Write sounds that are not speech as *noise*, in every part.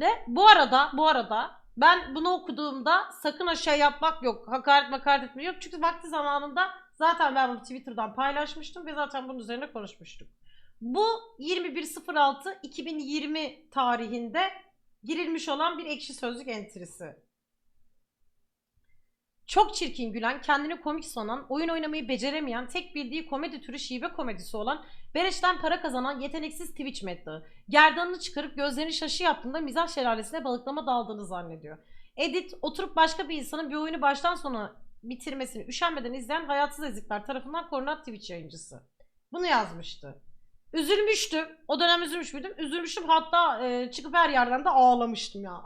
Öncelikle bu arada bu arada ben bunu okuduğumda sakın şey yapmak yok. Hakaret makaret etmek yok. Çünkü vakti zamanında zaten ben bunu Twitter'dan paylaşmıştım ve zaten bunun üzerine konuşmuştuk. Bu 21.06.2020 tarihinde girilmiş olan bir ekşi sözlük entrisi. Çok çirkin gülen, kendini komik sanan, oyun oynamayı beceremeyen, tek bildiği komedi türü şive komedisi olan, Bereş'ten para kazanan yeteneksiz Twitch medyağı. Gerdanını çıkarıp gözlerini şaşı yaptığında mizah şelalesine balıklama daldığını zannediyor. Edit, oturup başka bir insanın bir oyunu baştan sona bitirmesini üşenmeden izleyen hayatsız ezikler tarafından korunan Twitch yayıncısı. Bunu yazmıştı. Üzülmüştüm. O dönem üzülmüş müydüm? Üzülmüştüm. Hatta e, çıkıp her yerden de ağlamıştım ya.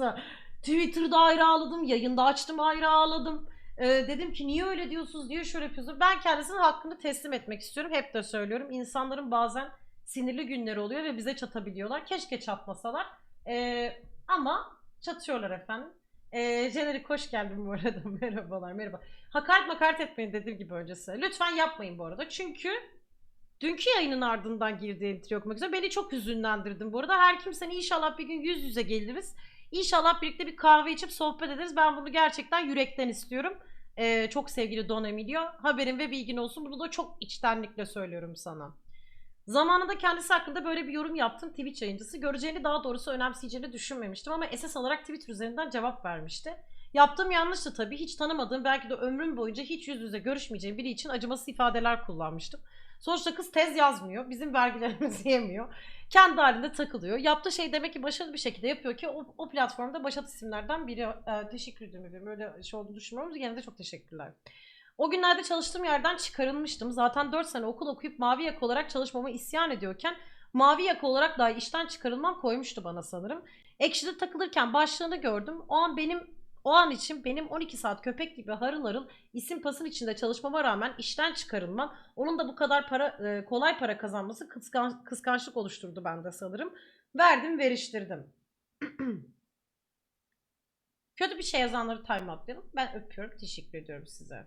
*laughs* Twitter'da ayrı ağladım. Yayında açtım ayrı ağladım. E, dedim ki niye öyle diyorsunuz? Niye şöyle yapıyorsunuz? Ben kendisinin hakkını teslim etmek istiyorum. Hep de söylüyorum. İnsanların bazen sinirli günleri oluyor ve bize çatabiliyorlar. Keşke çatmasalar. E, ama çatıyorlar efendim. E, Jenerik hoş geldin bu arada. *laughs* Merhabalar merhaba. Hakaret makaret etmeyin dediğim gibi öncesi. Lütfen yapmayın bu arada. Çünkü dünkü yayının ardından girdiği entry okumak üzere beni çok hüzünlendirdin bu arada. Her kimsenin inşallah bir gün yüz yüze geliriz. İnşallah birlikte bir kahve içip sohbet ederiz. Ben bunu gerçekten yürekten istiyorum. Ee, çok sevgili Don Emilio. Haberin ve bilgin olsun. Bunu da çok içtenlikle söylüyorum sana. Zamanında kendisi hakkında böyle bir yorum yaptım Twitch yayıncısı. Göreceğini daha doğrusu önemseyeceğini düşünmemiştim ama esas olarak Twitter üzerinden cevap vermişti. Yaptığım yanlıştı tabii. Hiç tanımadığım belki de ömrüm boyunca hiç yüz yüze görüşmeyeceğim biri için acımasız ifadeler kullanmıştım. Sonuçta kız tez yazmıyor. Bizim vergilerimizi *laughs* yemiyor. Kendi halinde takılıyor. Yaptığı şey demek ki başarılı bir şekilde yapıyor ki o, o platformda başat isimlerden biri. Ee, teşekkür ederim efendim. Öyle şey olduğunu düşünmüyorum. Gene de çok teşekkürler. O günlerde çalıştığım yerden çıkarılmıştım. Zaten 4 sene okul okuyup mavi yaka olarak çalışmama isyan ediyorken mavi yaka olarak dahi işten çıkarılmam koymuştu bana sanırım. Ekşi'de takılırken başlığını gördüm. O an benim o an için benim 12 saat köpek gibi harıl harıl isim pasın içinde çalışmama rağmen işten çıkarılmam, onun da bu kadar para e, kolay para kazanması kıskan, kıskançlık oluşturdu bende sanırım. Verdim, veriştirdim. *clears throat* Kötü bir şey yazanları time atlayalım. Ben öpüyorum. Teşekkür ediyorum size.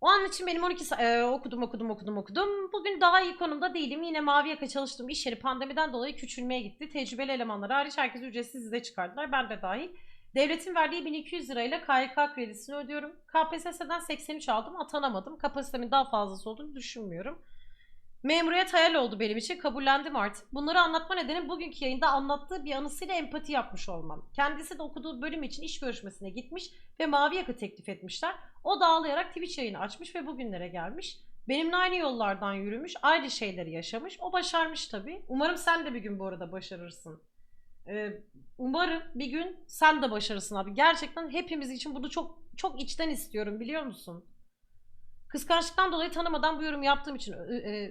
O an için benim 12 sa- e, okudum okudum okudum okudum. Bugün daha iyi konumda değilim. Yine mavi yaka çalıştığım iş yeri pandemiden dolayı küçülmeye gitti. Tecrübeli elemanlar hariç herkes ücretsiz size çıkardılar. Ben de dahil. Devletin verdiği 1200 lirayla KYK kredisini ödüyorum. KPSS'den 83 aldım atanamadım. Kapasitemin daha fazlası olduğunu düşünmüyorum. Memuriyet hayal oldu benim için. Kabullendim artık. Bunları anlatma nedenim bugünkü yayında anlattığı bir anısıyla empati yapmış olmam. Kendisi de okuduğu bölüm için iş görüşmesine gitmiş ve mavi yaka teklif etmişler. O da ağlayarak Twitch yayını açmış ve bugünlere gelmiş. Benimle aynı yollardan yürümüş, aynı şeyleri yaşamış. O başarmış tabii. Umarım sen de bir gün bu arada başarırsın. Umarım bir gün sen de başarırsın abi. Gerçekten hepimiz için bunu çok çok içten istiyorum biliyor musun? Kıskançlıktan dolayı tanımadan bu yorum yaptığım için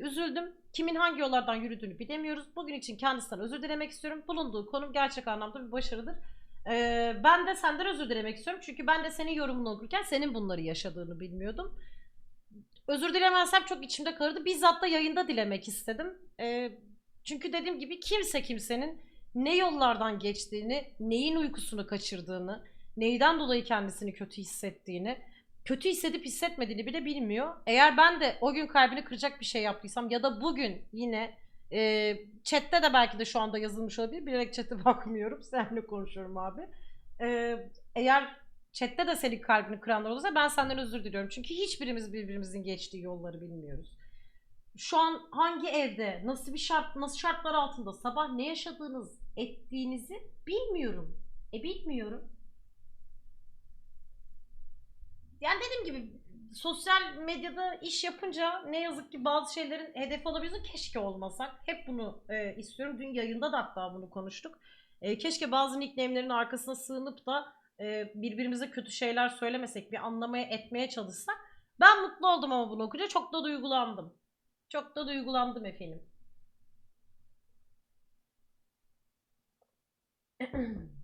üzüldüm. Kimin hangi yollardan yürüdüğünü bilemiyoruz. Bugün için kendisinden özür dilemek istiyorum. Bulunduğu konum gerçek anlamda bir başarıdır. Ee, ben de senden özür dilemek istiyorum. Çünkü ben de senin yorumunu okurken senin bunları yaşadığını bilmiyordum. Özür dilemezsem çok içimde kalırdı. Bizzat da yayında dilemek istedim. Ee, çünkü dediğim gibi kimse kimsenin ne yollardan geçtiğini, neyin uykusunu kaçırdığını, neyden dolayı kendisini kötü hissettiğini, kötü hissedip hissetmediğini bile bilmiyor. Eğer ben de o gün kalbini kıracak bir şey yaptıysam ya da bugün yine e, chatte de belki de şu anda yazılmış olabilir. Bilerek chat'e *laughs* bakmıyorum. Seninle konuşuyorum abi. E, eğer chatte de senin kalbini kıranlar olursa ben senden özür diliyorum. Çünkü hiçbirimiz birbirimizin geçtiği yolları bilmiyoruz şu an hangi evde, nasıl bir şart, nasıl şartlar altında sabah ne yaşadığınız, ettiğinizi bilmiyorum. E bilmiyorum. Yani dediğim gibi sosyal medyada iş yapınca ne yazık ki bazı şeylerin hedefi olabiliyorsun. Keşke olmasak. Hep bunu e, istiyorum. Dün yayında da hatta bunu konuştuk. E, keşke bazı nickname'lerin arkasına sığınıp da e, birbirimize kötü şeyler söylemesek, bir anlamaya etmeye çalışsak. Ben mutlu oldum ama bunu okuyunca çok da duygulandım. Çok da duygulandım efendim. *clears throat*